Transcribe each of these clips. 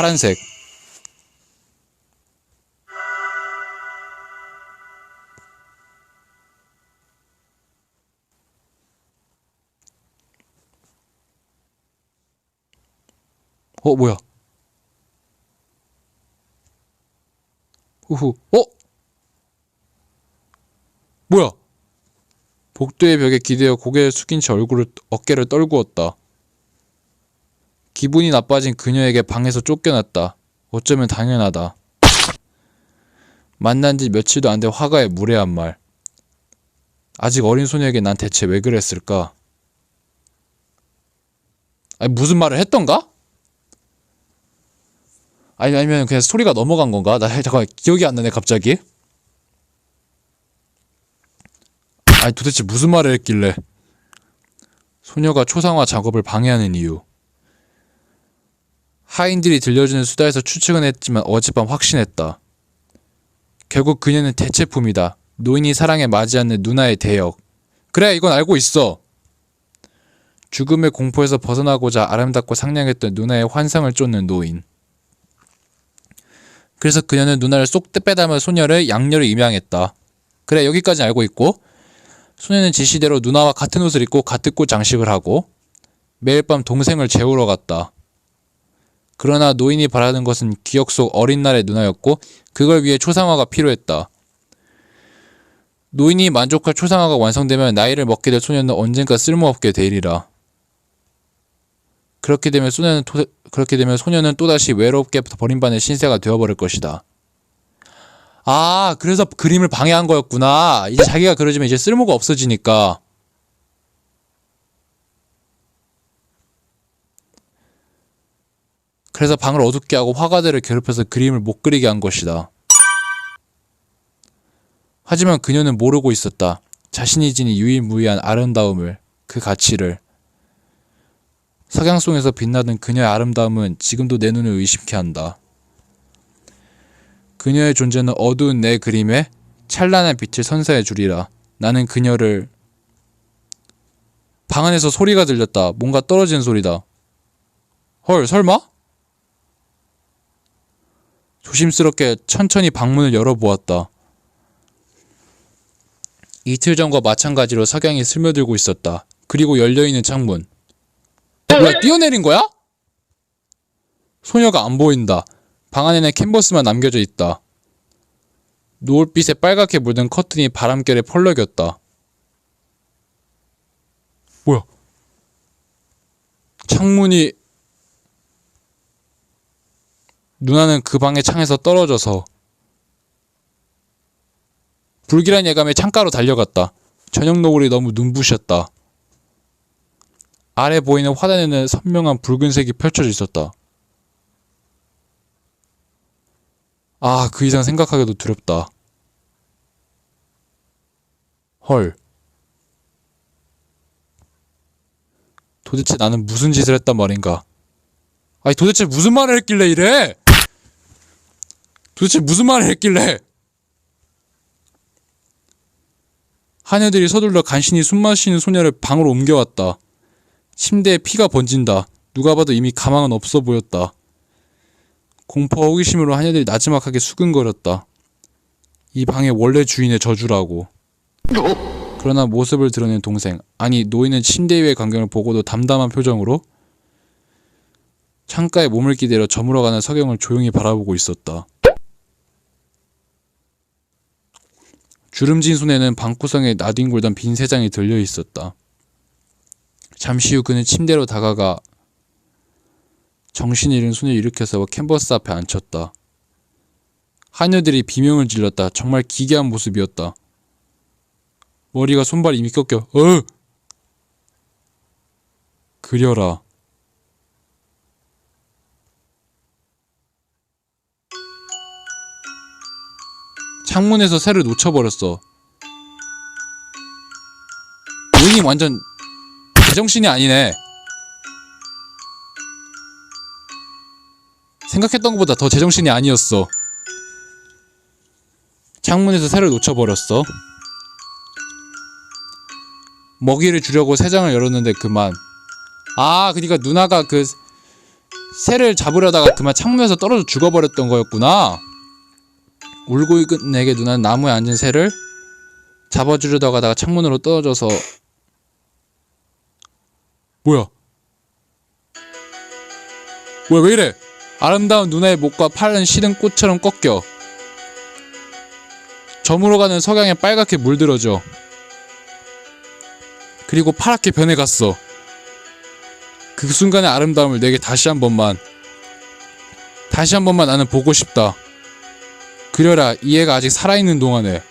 파란색. 어, 뭐야? 우후, 어? 뭐야? 복도의 벽에 기대어 고개를 숙인 채 얼굴을, 어깨를 떨구었다. 기분이 나빠진 그녀에게 방에서 쫓겨났다. 어쩌면 당연하다. 만난 지 며칠도 안돼 화가의 무례한 말. 아직 어린 소녀에게 난 대체 왜 그랬을까? 아니, 무슨 말을 했던가? 아니, 아니면 그냥 소리가 넘어간 건가? 나 잠깐 기억이 안 나네, 갑자기. 아니, 도대체 무슨 말을 했길래. 소녀가 초상화 작업을 방해하는 이유. 하인들이 들려주는 수다에서 추측은 했지만 어젯밤 확신했다. 결국 그녀는 대체품이다. 노인이 사랑에 맞지 않는 누나의 대역. 그래, 이건 알고 있어. 죽음의 공포에서 벗어나고자 아름답고 상냥했던 누나의 환상을 쫓는 노인. 그래서 그녀는 누나를 쏙 빼닮아 소녀를 양녀를 임양했다. 그래, 여기까지 알고 있고, 소녀는 지시대로 누나와 같은 옷을 입고 같은 꽃 장식을 하고, 매일 밤 동생을 재우러 갔다. 그러나 노인이 바라는 것은 기억 속 어린 날의 누나였고 그걸 위해 초상화가 필요했다. 노인이 만족할 초상화가 완성되면 나이를 먹게 될 소녀는 언젠가 쓸모없게 되리라. 그렇게 되면 소녀는 토, 그렇게 되면 소녀는 또다시 외롭게 버림받는 신세가 되어버릴 것이다. 아, 그래서 그림을 방해한 거였구나. 이제 자기가 그러지면 이제 쓸모가 없어지니까. 그래서 방을 어둡게 하고 화가들을 괴롭혀서 그림을 못 그리게 한 것이다. 하지만 그녀는 모르고 있었다. 자신이 지닌 유일무이한 아름다움을, 그 가치를. 석양송에서 빛나던 그녀의 아름다움은 지금도 내 눈을 의심케 한다. 그녀의 존재는 어두운 내 그림에 찬란한 빛을 선사해 주리라. 나는 그녀를 방 안에서 소리가 들렸다. 뭔가 떨어지는 소리다. 헐, 설마? 조심스럽게 천천히 방문을 열어보았다. 이틀 전과 마찬가지로 석양이 스며들고 있었다. 그리고 열려있는 창문. 뭐야, 뛰어내린 거야? 소녀가 안 보인다. 방 안에는 캔버스만 남겨져 있다. 노을빛에 빨갛게 물든 커튼이 바람결에 펄럭였다. 뭐야? 창문이 누나는 그 방의 창에서 떨어져서 불길한 예감에 창가로 달려갔다. 저녁 노을이 너무 눈부셨다. 아래 보이는 화단에는 선명한 붉은색이 펼쳐져 있었다. 아, 그 이상 생각하기도 두렵다. 헐. 도대체 나는 무슨 짓을 했단 말인가? 아니, 도대체 무슨 말을 했길래 이래? 도대체 무슨 말을 했길래? 하녀들이 서둘러 간신히 숨 마시는 소녀를 방으로 옮겨왔다. 침대에 피가 번진다. 누가 봐도 이미 가망은 없어 보였다. 공포와 호기심으로 하녀들이 나지막하게 수근거렸다. 이 방의 원래 주인의 저주라고. 그러나 모습을 드러낸 동생, 아니 노인은 침대 위의 광경을 보고도 담담한 표정으로 창가에 몸을 기대려 저물어가는 석영을 조용히 바라보고 있었다. 주름진 손에는 방구석에 나뒹굴던 빈 세 장이 들려 있었다. 잠시 후 그는 침대로 다가가 정신 잃은 손을 일으켜서 캔버스 앞에 앉혔다. 하녀들이 비명을 질렀다. 정말 기괴한 모습이었다. 머리가 손발 이미 꺾여. 어! 그려라. 창문에서 새를 놓쳐버렸어. 노인이 완전 제정신이 아니네. 생각했던 것보다 더 제정신이 아니었어. 창문에서 새를 놓쳐버렸어. 먹이를 주려고 새 장을 열었는데 그만. 아, 그니까 누나가 그 새를 잡으려다가 그만 창문에서 떨어져 죽어버렸던 거였구나. 울고 있는 내게 누나는 나무에 앉은 새를 잡아주려다가 하다가 창문으로 떨어져서 뭐야? 뭐야 왜 이래? 아름다운 누나의 목과 팔은 시든 꽃처럼 꺾여 저물어 가는 석양에 빨갛게 물들어져 그리고 파랗게 변해갔어 그 순간의 아름다움을 내게 다시 한 번만 다시 한 번만 나는 보고 싶다 그려라. 이 애가 아직 살아있는 동안에.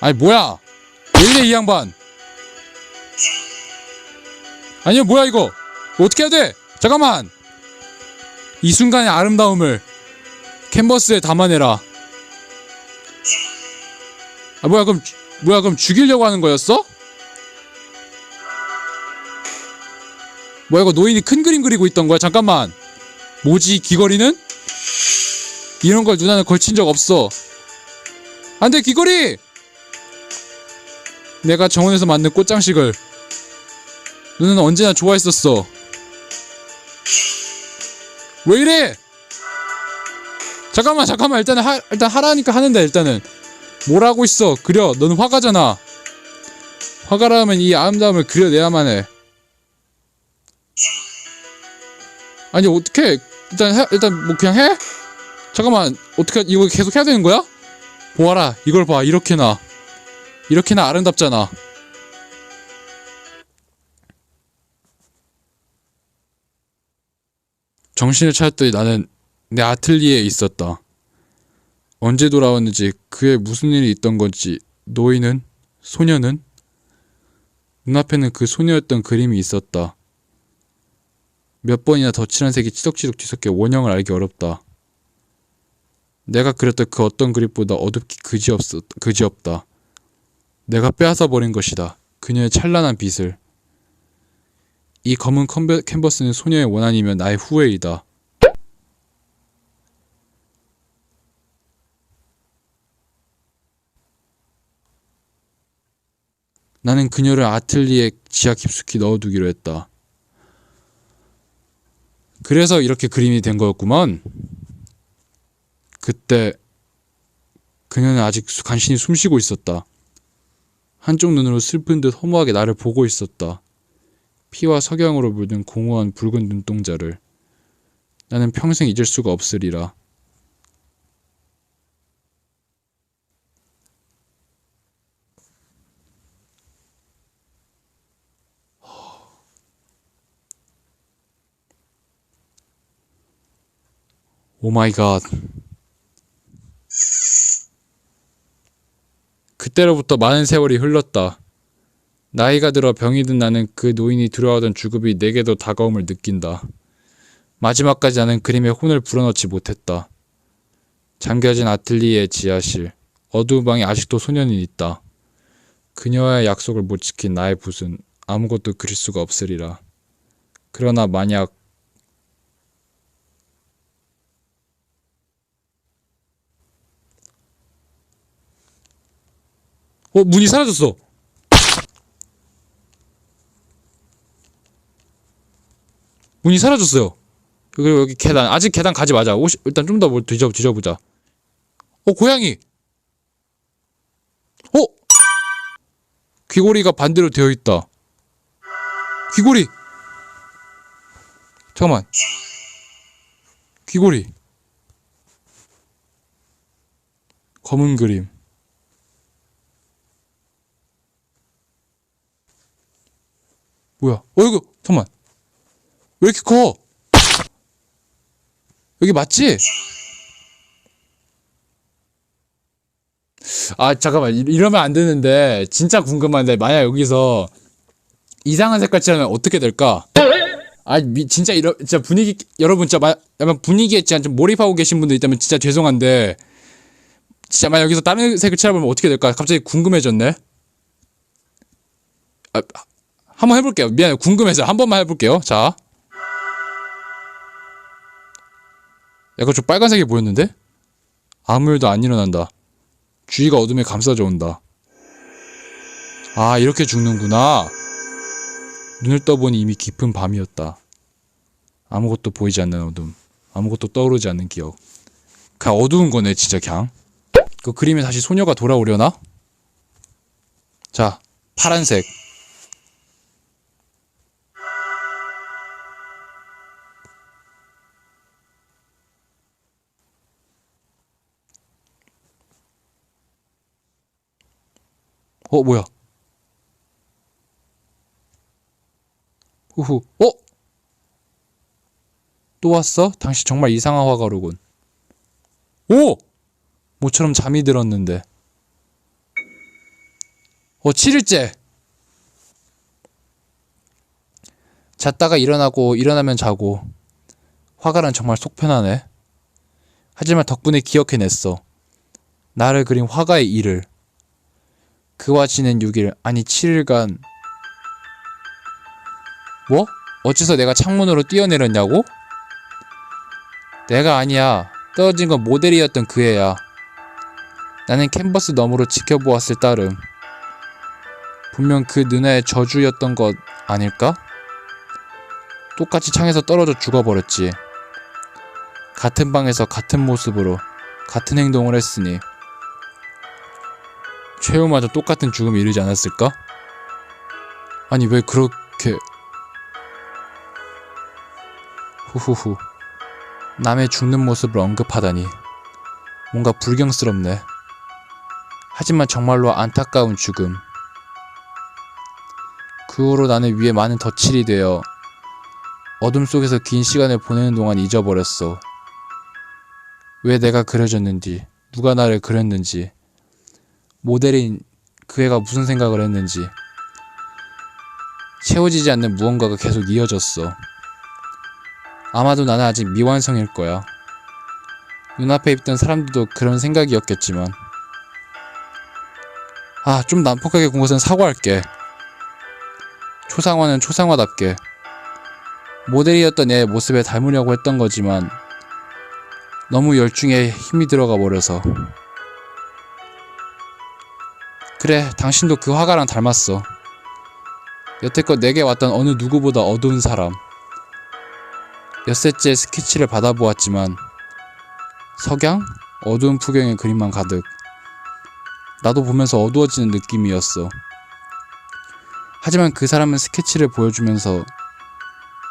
아니 뭐야? 왜 이래 이 양반. 아니야 뭐야 이거? 어떻게 해야 돼? 잠깐만. 이 순간의 아름다움을 캔버스에 담아내라. 아 뭐야 그럼 주- 뭐야 그럼 죽이려고 하는 거였어? 뭐야 이거 노인이 큰 그림 그리고 있던 거야? 잠깐만. 뭐지 이 귀걸이는? 이런 걸 누나는 걸친 적 없어. 안 돼 귀걸이! 내가 정원에서 만든 꽃장식을 누나는 언제나 좋아했었어. 왜 이래? 잠깐만 잠깐만. 일단은 하, 일단 하라니까 하는데 일단은. 뭘 하고 있어? 그려. 너는 화가잖아. 화가라면 이 아름다움을 그려내야만 해. 아니 어떻게 일단 해, 일단 뭐 그냥 해 잠깐만 어떻게 이거 계속 해야 되는 거야 보아라 이걸 봐 이렇게나 이렇게나 아름답잖아 정신을 차렸더니 나는 내 아틀리에에 있었다. 언제 돌아왔는지 그에 무슨 일이 있던 건지 노인은 소녀는 눈앞에는 그 소녀였던 그림이 있었다. 몇 번이나 덧칠한 색이 치덕치덕 뒤섞여 원형을 알기 어렵다. 내가 그렸던 그 어떤 그림보다 어둡기 그지없었, 그지없다. 내가 빼앗아 버린 것이다. 그녀의 찬란한 빛을. 이 검은 컴베- 캔버스는 소녀의 원한이며 나의 후회이다. 나는 그녀를 아틀리에 지하 깊숙이 넣어두기로 했다. 그래서 이렇게 그림이 된 거였구먼. 그때 그녀는 아직 수- 간신히 숨쉬고 있었다. 한쪽 눈으로 슬픈 듯 허무하게 나를 보고 있었다. 피와 석양으로 물든 공허한 붉은 눈동자를 나는 평생 잊을 수가 없으리라. 오 마이 갓. 그때로부터 많은 세월이 흘렀다. 나이가 들어 병이 든 나는 그 노인이 두려워하던 죽음이 내게도 다가옴을 느낀다. 마지막까지 나는 그림에 혼을 불어넣지 못했다. 잠겨진 아틀리에 지하실, 어두운 방에 아직도 소년이 있다. 그녀와의 약속을 못 지킨 나의 붓은 아무것도 그릴 수가 없으리라. 그러나 만약 어 문이 사라졌어. 문이 사라졌어요. 그리고 여기 계단 아직 계단 가지 마자. 오시, 일단 좀 더 뭘 뒤져 뒤져보자. 어 고양이. 어 귀고리가 반대로 되어 있다. 귀고리. 잠깐만. 귀고리. 검은 그림. 뭐야? 어 이거 잠깐만. 왜 이렇게 커? 여기 맞지? 아 잠깐만 이- 이러면 안 되는데 진짜 궁금한데 만약 여기서 이상한 색깔 칠하면 어떻게 될까? 아 미, 진짜 이러 진짜 분위기 여러분 진짜 마, 분위기에 진짜 좀 몰입하고 계신 분들 있다면 진짜 죄송한데 진짜 만약 여기서 다른 색을 칠해보면 어떻게 될까? 갑자기 궁금해졌네. 아, 한번 해볼게요. 미안해요. 궁금해서 한 번만 해볼게요. 자. 약간 좀 빨간색이 보였는데? 아무 일도 안 일어난다. 주위가 어둠에 감싸져 온다. 아, 이렇게 죽는구나. 눈을 떠보니 이미 깊은 밤이었다. 아무것도 보이지 않는 어둠. 아무것도 떠오르지 않는 기억. 그냥 어두운 거네, 진짜 그냥. 그 그림에 다시 소녀가 돌아오려나? 자, 파란색. 어, 뭐야? 후후. 어? 또 왔어? 당신 정말 이상한 화가로군. 오! 모처럼 잠이 들었는데. 어, 7일째! 잤다가 일어나고, 일어나면 자고. 화가란 정말 속 편하네. 하지만 덕분에 기억해냈어. 나를 그린 화가의 일을. 그와 지낸 6일, 아니 7일간. 뭐? 어째서 내가 창문으로 뛰어내렸냐고? 내가 아니야. 떨어진 건 모델이었던 그 애야. 나는 캔버스 너머로 지켜보았을 따름. 분명 그 누나의 저주였던 것 아닐까? 똑같이 창에서 떨어져 죽어버렸지. 같은 방에서 같은 모습으로 같은 행동을 했으니 최후마저 똑같은 죽음에 이르지 않았을까? 아니 왜 그렇게 후후후 남의 죽는 모습을 언급하다니 뭔가 불경스럽네. 하지만 정말로 안타까운 죽음. 그 후로 나는 위에 많은 덧칠이 되어 어둠 속에서 긴 시간을 보내는 동안 잊어버렸어. 왜 내가 그려졌는지, 누가 나를 그렸는지, 모델인 그 애가 무슨 생각을 했는지, 채워지지 않는 무언가가 계속 이어졌어. 아마도 나는 아직 미완성일 거야. 눈앞에 있던 사람들도 그런 생각이었겠지만. 아, 좀 난폭하게 군 것은 사과할게. 초상화는 초상화답게. 모델이었던 얘의 모습에 닮으려고 했던 거지만, 너무 열중에 힘이 들어가 버려서. 그래, 당신도 그 화가랑 닮았어. 여태껏 내게 왔던 어느 누구보다 어두운 사람. 엿새째 스케치를 받아보았지만 석양? 어두운 풍경의 그림만 가득 나도 보면서 어두워지는 느낌이었어 하지만 그 사람은 스케치를 보여주면서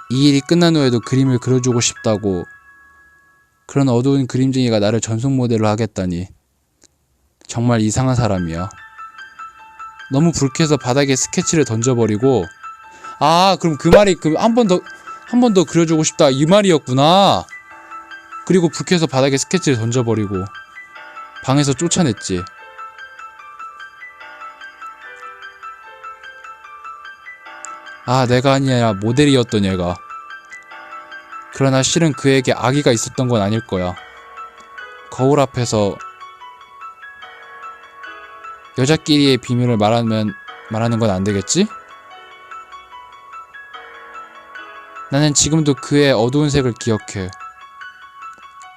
이 일이 끝난 후에도 그림을 그려주고 싶다고 그런 어두운 그림쟁이가 나를 전속 모델로 하겠다니 정말 이상한 사람이야 너무 불쾌해서 바닥에 스케치를 던져버리고 아 그럼 그 말이 그 한 번 더 한 번 더 그려주고 싶다. 이 말이었구나. 그리고 불쾌해서 바닥에 스케치를 던져버리고 방에서 쫓아냈지. 아 내가 아니야 모델이었던 얘가. 그러나 실은 그에게 아기가 있었던 건 아닐 거야. 거울 앞에서 여자끼리의 비밀을 말하면 말하는 건 안 되겠지? 나는 지금도 그의 어두운 색을 기억해.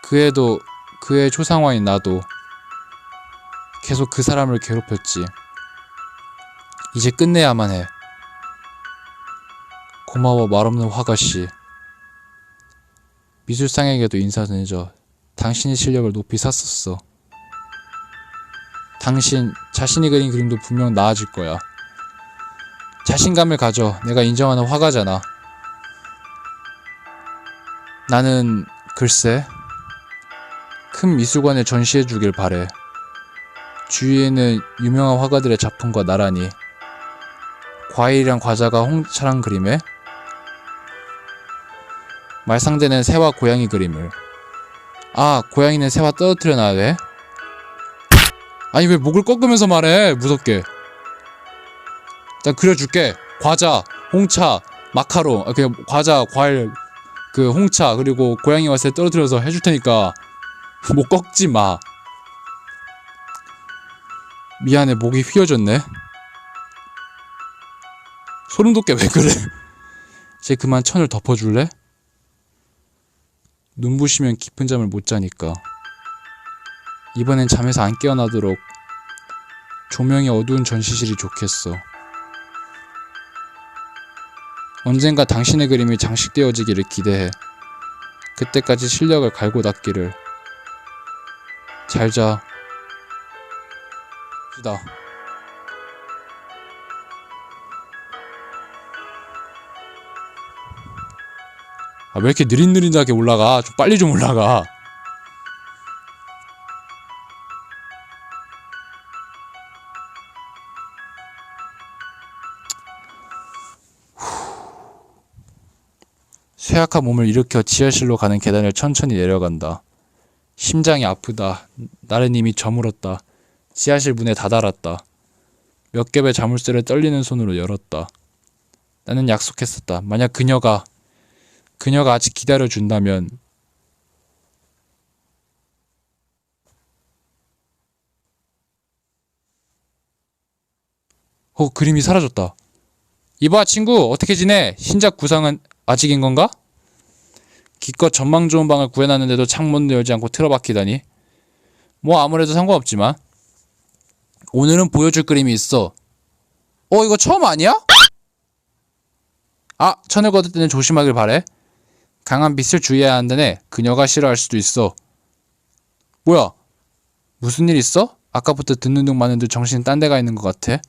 그애도 그의 초상화인 나도 계속 그 사람을 괴롭혔지. 이제 끝내야만 해. 고마워 말없는 화가씨. 미술상에게도 인사 전해줘. 당신의 실력을 높이 샀었어. 당신 자신이 그린 그림도 분명 나아질 거야. 자신감을 가져. 내가 인정하는 화가잖아. 나는 글쎄 큰 미술관에 전시해 주길 바래. 주위에는 유명한 화가들의 작품과 나란히 과일이랑 과자가 홍차랑 그림에 말상대는 새와 고양이 그림을 아 고양이는 새와 떨어뜨려 놔야 아니 왜 목을 꺾으면서 말해 무섭게 일단 그려줄게 과자 홍차 마카롱 아, 그냥 과자 과일 그 홍차 그리고 고양이와 새 떨어뜨려서 해줄 테니까 목 꺾지 마. 미안해 목이 휘어졌네. 소름 돋게 왜 그래? 이제 그만 천을 덮어줄래? 눈부시면 깊은 잠을 못 자니까. 이번엔 잠에서 안 깨어나도록 조명이 어두운 전시실이 좋겠어. 언젠가 당신의 그림이 장식되어지기를 기대해. 그때까지 실력을 갈고 닦기를. 잘 자. 시다. 아, 왜 이렇게 느릿느릿하게 올라가? 좀 빨리 좀 올라가. 쇠약한 몸을 일으켜 지하실로 가는 계단을 천천히 내려간다. 심장이 아프다. 나래님이 저물었다. 지하실 문에 다다랐다. 몇 겹의 자물쇠를 떨리는 손으로 열었다. 나는 약속했었다. 만약 그녀가 그녀가 아직 기다려 준다면 어 그림이 사라졌다. 이봐 친구 어떻게 지내? 신작 구상은 아직인 건가? 기껏 전망 좋은 방을 구해놨는데도 창문도 열지 않고 틀어박히다니. 뭐 아무래도 상관없지만. 오늘은 보여줄 그림이 있어. 어 이거 처음 아니야? 아 천을 걷을 때는 조심하길 바래. 강한 빛을 주의해야 한다네. 그녀가 싫어할 수도 있어. 뭐야? 무슨 일 있어? 아까부터 듣는 둥 마는 둥 정신 딴 데가 있는 것 같아.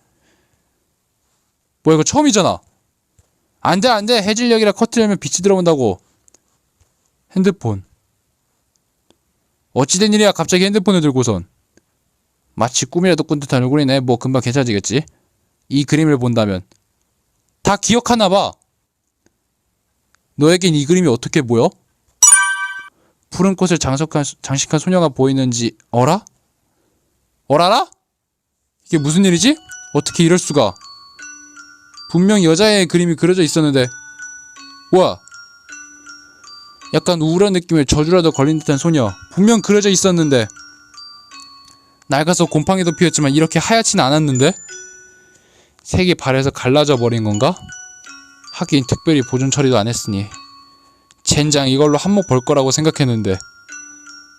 뭐야 이거 처음이잖아. 안돼 안돼 해질녘이라 커튼 열면 빛이 들어온다고 핸드폰. 어찌된 일이야? 갑자기 핸드폰을 들고선. 마치 꿈이라도 꾼 듯한 얼굴이네. 뭐 금방 괜찮아지겠지. 이 그림을 본다면. 다 기억하나 봐. 너에겐 이 그림이 어떻게 보여? 푸른 꽃을 장식한, 장식한 소녀가 보이는지 어라? 어라라? 이게 무슨 일이지? 어떻게 이럴 수가? 분명 여자의 그림이 그려져 있었는데. 뭐야 약간 우울한 느낌에 저주라도 걸린 듯한 소녀. 분명 그려져 있었는데. 낡아서 곰팡이도 피었지만 이렇게 하얗진 않았는데? 색이 발에서 갈라져 버린 건가? 하긴 특별히 보존 처리도 안 했으니. 젠장 이걸로 한몫 벌 거라고 생각했는데.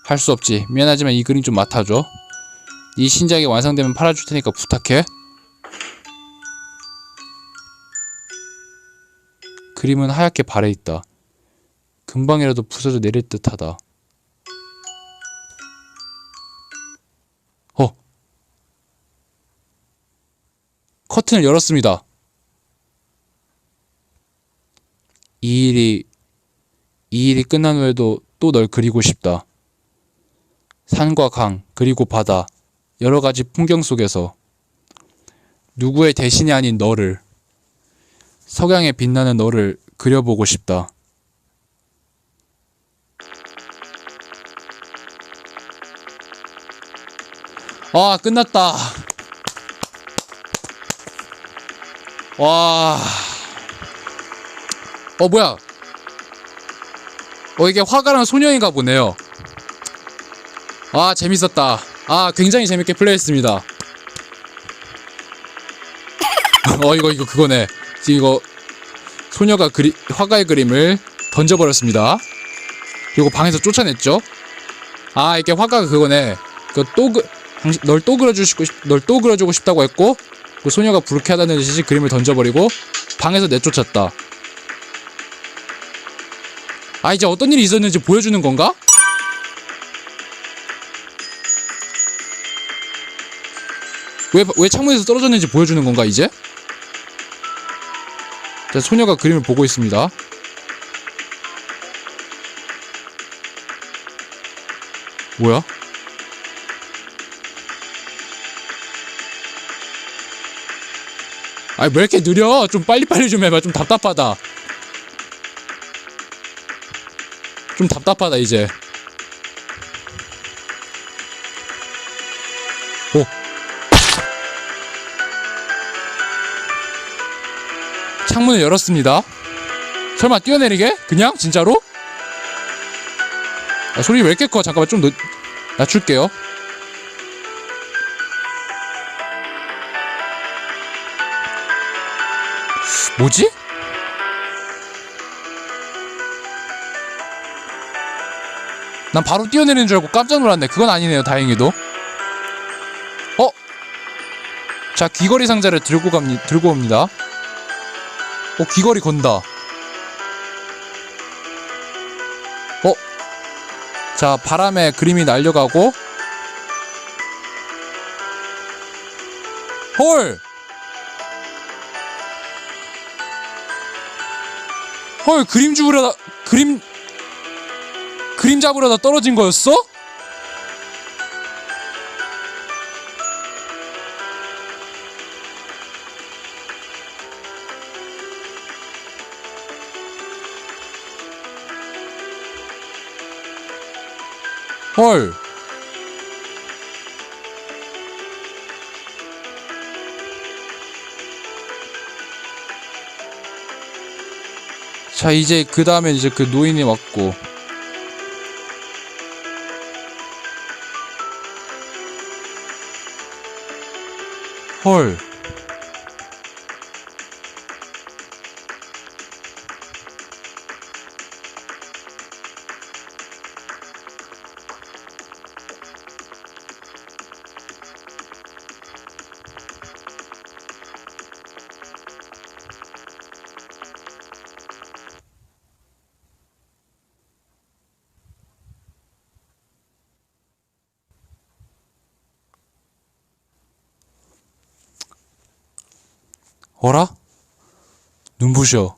할 수 없지. 미안하지만 이 그림 좀 맡아줘. 이 신작이 완성되면 팔아줄 테니까 부탁해. 그림은 하얗게 발에 있다. 금방이라도 부서져 내릴 듯하다. 어. 커튼을 열었습니다. 이 일이 이 일이 끝난 후에도 또 널 그리고 싶다. 산과 강, 그리고 바다, 여러 가지 풍경 속에서 누구의 대신이 아닌 너를 석양에 빛나는 너를 그려보고 싶다. 아, 끝났다. 와. 어, 뭐야. 어, 이게 화가랑 소녀인가 보네요. 아, 재밌었다. 아, 굉장히 재밌게 플레이했습니다. 어, 이거, 이거, 그거네. 지금 이거, 소녀가 그리, 화가의 그림을 던져버렸습니다. 그리고 방에서 쫓아냈죠. 아, 이게 화가가 그거네. 그 또 그, 당신, 널 또 그려주고 싶, 널또 그려주고 싶다고 했고, 그 소녀가 불쾌하다는 듯이 그림을 던져버리고, 방에서 내쫓았다. 아, 이제 어떤 일이 있었는지 보여주는 건가? 왜, 왜 창문에서 떨어졌는지 보여주는 건가, 이제? 자, 소녀가 그림을 보고 있습니다. 뭐야? 아니, 왜 이렇게 느려? 좀 빨리빨리 좀 해봐. 좀 답답하다. 좀 답답하다, 이제. 오. 창문을 열었습니다. 설마 뛰어내리게? 그냥? 진짜로? 아, 소리 왜 이렇게 커? 잠깐만 좀 늦... 낮출게요. 뭐지? 난 바로 뛰어내리는 줄 알고 깜짝 놀랐네. 그건 아니네요. 다행히도. 어? 자, 귀걸이 상자를 들고 갑니 들고 옵니다. 어, 귀걸이 건다. 어? 자, 바람에 그림이 날려가고. 헐! 헐, 그림 주우려다, 그림, 그림 잡으려다 떨어진 거였어? 자, 이제 그 다음에 이제 그 노인이 왔고. 헐. 눈부셔.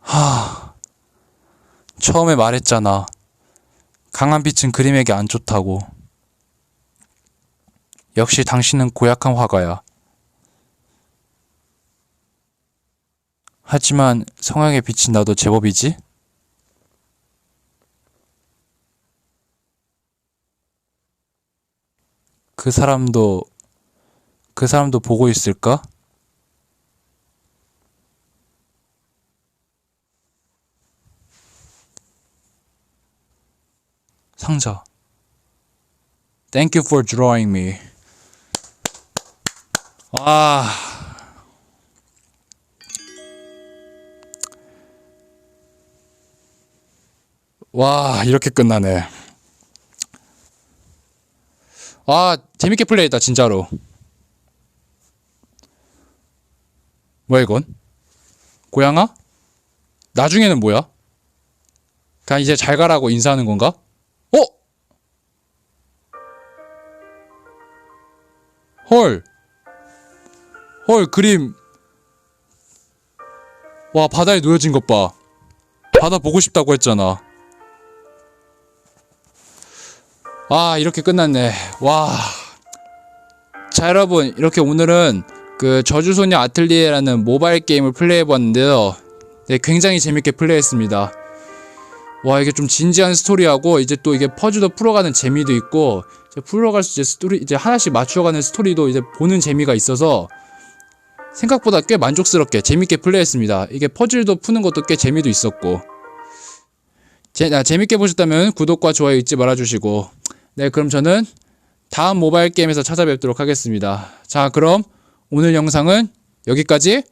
하. 처음에 말했잖아. 강한 빛은 그림에게 안 좋다고. 역시 당신은 고약한 화가야. 하지만 성향에 비친 나도 제법이지? 그 사람도 그 사람도 보고 있을까? 상자. Thank you for drawing me. 와. 와, 이렇게 끝나네. 아, 재밌게 플레이했다, 진짜로. 뭐야, 이건? 고양아? 나중에는 뭐야? 그냥 이제 잘 가라고 인사하는 건가? 어? 헐. 헐, 그림. 와, 바다에 놓여진 것 봐. 바다 보고 싶다고 했잖아. 아, 이렇게 끝났네. 와. 자, 여러분. 이렇게 오늘은 그 저주소녀 아틀리에라는 모바일 게임을 플레이해 봤는데요. 네, 굉장히 재밌게 플레이했습니다. 와, 이게 좀 진지한 스토리하고 이제 또 이게 퍼즐도 풀어가는 재미도 있고 이제 풀어갈 수 이제 스토리 이제 하나씩 맞춰가는 스토리도 이제 보는 재미가 있어서 생각보다 꽤 만족스럽게 재밌게 플레이했습니다. 이게 퍼즐도 푸는 것도 꽤 재미도 있었고 제, 아, 재밌게 보셨다면 구독과 좋아요 잊지 말아주시고 네 그럼 저는 다음 모바일 게임에서 찾아뵙도록 하겠습니다. 자 그럼 오늘 영상은 여기까지